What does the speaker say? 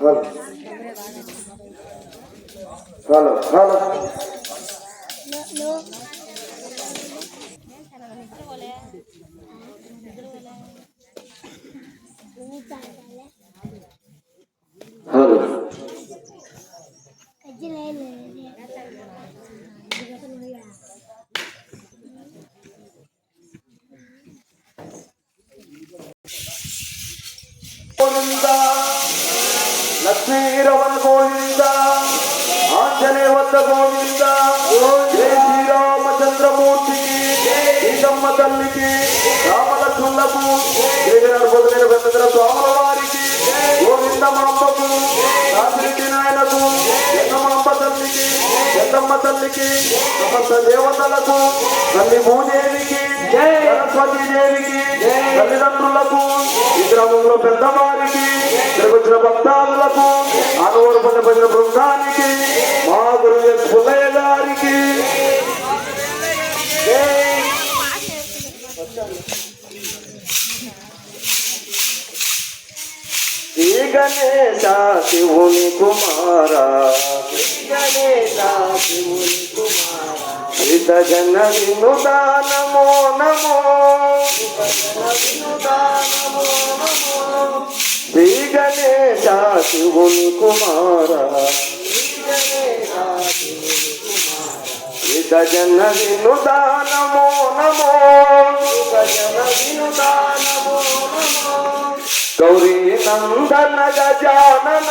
বলো বলো లక్ష్మీరమణ గోవింద ఆంజనేయ వద్ద గోవింద జయ శ్రీరామచంద్రమూర్తికి సీతమ్మ తల్లికి రామలక్ష్మణులకు దేవినర్పదులైన పెద్దల స్వాముల వారికి గోవింద మాంబకు రాత్రికి నాయనకు ఎన్నమాంబ తల్లికి ఎన్నమ్మ తల్లికి సమస్త దేవతలకు తల్లి భూదేవికి సరస్వతి దేవికి తల్లిదండ్రులకు ఈ గ్రామంలో పెద్దవారికి వచ్చిన పడిన భజన బృందానికి మా గురువు పుల్లయ్య గారికి. శ్రీ గణేశ శివుని కుమార శ్రీ గణేశ శివుని కుమార. శ్రీత జన వినుదా నమో. నమో శ్రీ గణేశ శివుని కుమార. శ్రీత జన వినుదా నమో నమో జన వినుదా నమో నమో. గౌరీ నందన గజానన.